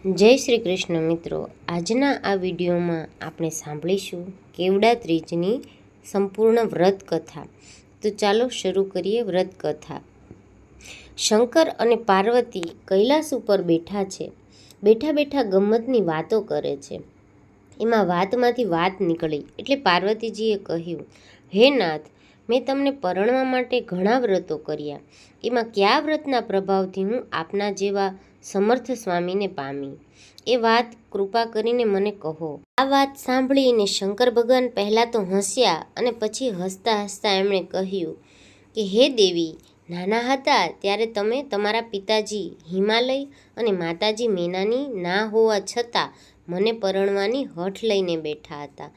જય શ્રી કૃષ્ણ મિત્રો. આજના આ વિડીયોમાં આપણે સાંભળીશું કેવડા ત્રીજની સંપૂર્ણ વ્રત કથા તો ચાલો શરૂ કરીએ વ્રત કથા શંકર અને પાર્વતી કૈલાસ ઉપર બેઠા છે. બેઠા બેઠા ગમ્મતની વાતો કરે છે. એમાં વાતમાંથી વાત નીકળી એટલે પાર્વતીજીએ કહ્યું, હે નાથ, મેં તમને પરણવા માટે ઘણા વ્રતો કર્યા. એમાં કયા વ્રતના પ્રભાવથી હું આપના જેવા સમર્થ સ્વામીને પામી. એ વાત કૃપા કરીને મને કહો. આ વાત સાંભળીને શંકર ભગવાન પહેલાં તો હસ્યા અને પછી હસતા હસતા એમણે કહ્યું કે, હે દેવી, નાના હતા ત્યારે તમે તમારા પિતાજી હિમાલય અને માતાજી મેનાની ના હોવા છતાં મને પરણવાની હઠ લઈને બેઠા હતા.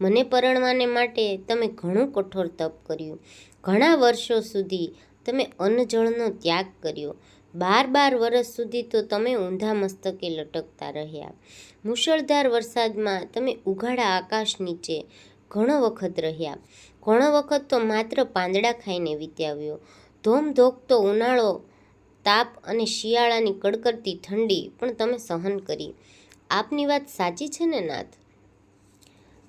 મને પરણવાને માટે તમે ઘણું કઠોર તપ કર્યું. ઘણા વર્ષો સુધી તમે અન્નજળનો ત્યાગ કર્યો. બાર બાર વર્ષ સુધી તો તમે ઊંધા મસ્તકે લટકતા રહ્યા. મુશળધાર વરસાદમાં તમે ઉઘાડા આકાશ નીચે ઘણો વખત રહ્યા. ઘણો વખત તો માત્ર પાંદડા ખાઈને વિતાવ્યો. ધોમધોક તો ઉનાળો, તાપ અને શિયાળાની કડકડતી ઠંડી પણ તમે સહન કરી. આપની વાત સાચી છે ને, નાથ?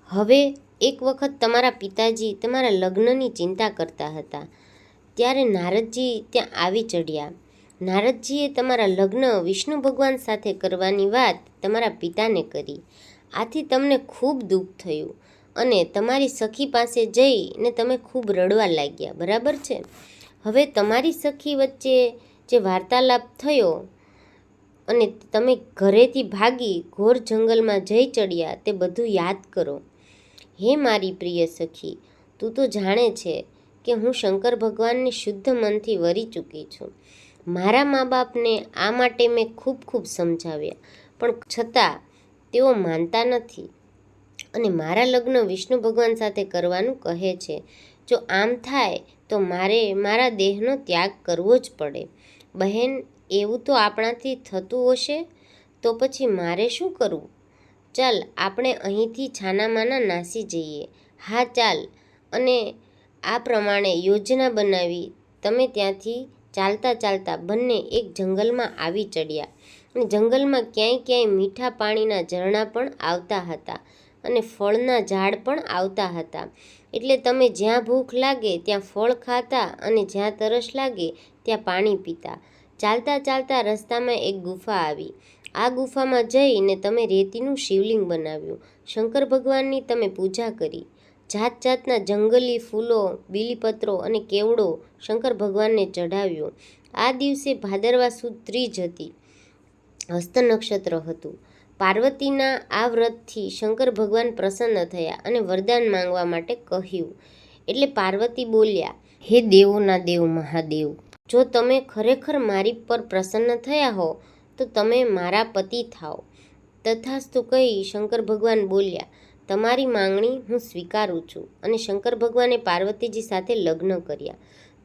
હવે એક વખત તમારા પિતાજી તમારા લગ્નની ચિંતા કરતા હતા. ત્યારે નારદજી ત્યાં આવી ચડ્યા નારદજીએ તમારા લગ્ન વિષ્ણુ ભગવાન સાથે કરવાની વાત તમારા પિતાને કરી. આથી તમને ખૂબ દુઃખ થયું અને તમારી સખી પાસે જઈને તમે ખૂબ રડવા લાગ્યા, બરાબર છે? હવે તમારી સખી વચ્ચે જે વાર્તાલાપ થયો અને તમે ઘરેથી ભાગી ઘોર જંગલમાં જઈ ચડ્યા, તે બધું યાદ કરો. હે મારી પ્રિય સખી, તું તો જાણે છે કે હું શંકર ભગવાનને શુદ્ધ મનથી વરી ચૂકી છું. મારા મા બાપને આ માટે મેં ખૂબ ખૂબ સમજાવ્યા. પણ છતાં, તેઓ માનતા નથી. અને મારા લગ્ન વિષ્ણુ ભગવાન સાથે કરવાનું કહે છે. જો આમ થાય, તો મારે મારા દેહનો ત્યાગ કરવો જ પડે. બહેન, એવું તો આપણાથી થતું હશે? તો પછી મારે શું કરવું? ચાલ, આપણે અહીંથી છાનામાના નાસી જઈએ. હા, ચાલ. અને આ પ્રમાણે યોજના બનાવી, તમે ત્યાંથી ચાલતા ચાલતા બંને એક જંગલમાં આવી ચડ્યા અને જંગલમાં ક્યાંય ક્યાંય મીઠા પાણીના ઝરણા પણ આવતા હતા અને ફળના ઝાડ પણ આવતા હતા. એટલે તમે જ્યાં ભૂખ લાગે ત્યાં ફળ ખાતા અને જ્યાં તરસ લાગે ત્યાં પાણી પીતા. ચાલતા ચાલતા રસ્તામાં એક ગુફા આવી. આ ગુફામાં જઈને તમે રેતીનું શિવલિંગ બનાવ્યું. શંકર ભગવાનની તમે પૂજા કરી. જાત જાતના જંગલી ફૂલો, બીલીપત્રો અને કેવડો શંકર ભગવાનને ચઢાવ્યો. આ દિવસે ભાદરવા સુદ ત્રીજ હતી. હસ્ત નક્ષત્ર હતું. પાર્વતીના આ વ્રતથી શંકર ભગવાન પ્રસન્ન થયા અને વરદાન માંગવા માટે કહ્યું. એટલે પાર્વતી બોલ્યા, હે દેવોના દેવ મહાદેવ, જો તમે ખરેખર મારી પર પ્રસન્ન થયા હો, તો તમે મારા પતિ થાઓ. તથાસ્તુ કહી શંકર ભગવાન બોલ્યા તમારી માંગણી હું સ્વીકારું છું અને શંકર ભગવાને પાર્વતીજી સાથે લગ્ન કર્યા.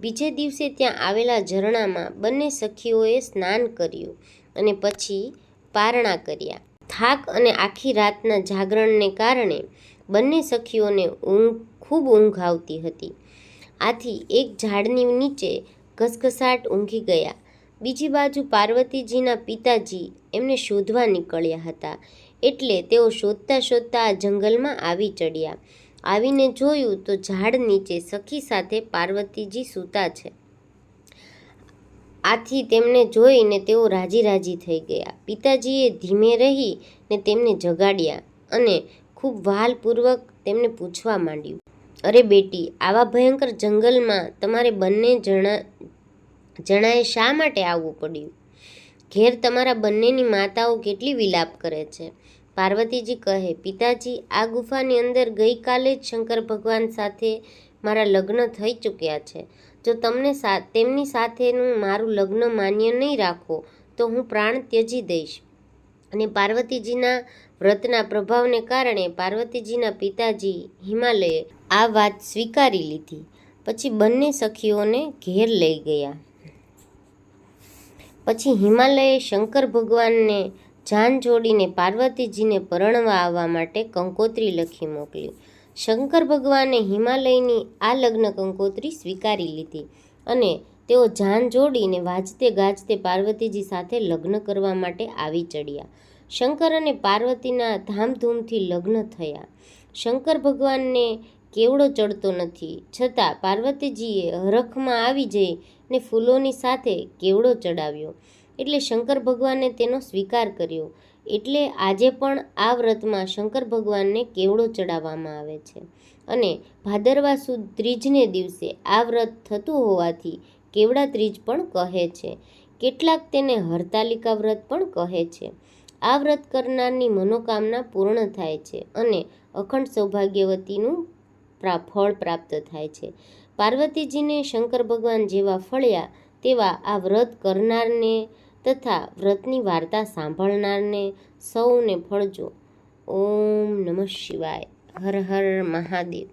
બીજે દિવસે ત્યાં આવેલા ઝરણામાં બંને સખીઓએ સ્નાન કર્યું અને પછી પારણા કર્યા. થાક અને આખી રાતના જાગરણને કારણે બંને સખીઓને ઊંઘ ખૂબ ઊંઘ આવતી હતી. આથી એક ઝાડની નીચે ઘસઘસાટ ઊંઘી ગયા. બીજી બાજુ પાર્વતીજીના પિતાજી એમને શોધવા નીકળ્યા હતા. એટલે તેઓ શોધતા શોધતા આ જંગલમાં આવી ચડ્યા. આવીને જોયું તો ઝાડ નીચે સખી સાથે પાર્વતીજી સૂતા છે. આથી તેમને જોઈને તેઓ રાજી રાજી થઈ ગયા. પિતાજીએ ધીમે રહી ને તેમને જગાડ્યા અને ખૂબ વાલપૂર્વક તેમને પૂછવા માંડ્યું, અરે બેટી, આવા ભયંકર જંગલમાં તમારે બંને જણા, જણાએ શા માટે આવવું પડ્યું? ઘેર તમારા બંનેની માતાઓ કેટલી વિલાપ કરે છે? પાર્વતીજી કહે, પિતાજી, આ ગુફાની અંદર ગઈકાલે જ શંકર ભગવાન સાથે મારા લગ્ન થઈ ચૂક્યા છે. જો તમને સા, તેમની સાથેનું મારું લગ્ન માન્ય નહીં રાખો, તો હું પ્રાણ ત્યજી દઈશ. અને પાર્વતીજીના વ્રતના પ્રભાવને કારણે પાર્વતીજીના પિતાજી હિમાલયે આ વાત સ્વીકારી લીધી. પછી બંને સખીઓને ઘેર લઈ ગયા. પછી હિમાલયે શંકર ભગવાનને જાન જોડીને પાર્વતીજીને પરણવા આવવા માટે કંકોત્રી લખી મોકલી. શંકર ભગવાને હિમાલયની આ લગ્ન કંકોત્રી સ્વીકારી લીધી અને તેઓ જાન જોડીને વાજતે ગાજતે પાર્વતીજી સાથે લગ્ન કરવા માટે આવી ચડ્યા. શંકર અને પાર્વતીના ધામધૂમથી લગ્ન થયા. શંકર ભગવાનને કેવડો ચડતો નથી. છતાં પાર્વતીજીએ હરખમાં આવી જઈ ને ફૂલોની સાથે કેવડો ચડાવ્યો. એટલે શંકર ભગવાને તેનો સ્વીકાર કર્યો. એટલે આજે પણ આ વ્રતમાં શંકર ભગવાનને કેવડો ચડાવવામાં આવે છે. અને ભાદરવા સુદ ત્રીજને દિવસે આ વ્રત થતું હોવાથી કેવડા ત્રીજ પણ કહે છે. કેટલાક તેને હરતાલિકા વ્રત પણ કહે છે. આ વ્રત કરનારની મનોકામના પૂર્ણ થાય છે અને અખંડ સૌભાગ્યવતીનું ફળ પ્રાપ્ત થાય છે. પાર્વતીજીને શંકર ભગવાન જેવા ફળ્યા તેવા આ વ્રત કરનારને તથા વ્રતની વાર્તા સાંભળનારને સૌને ફળજો. ઓમ નમઃ શિવાય. હર હર મહાદેવ.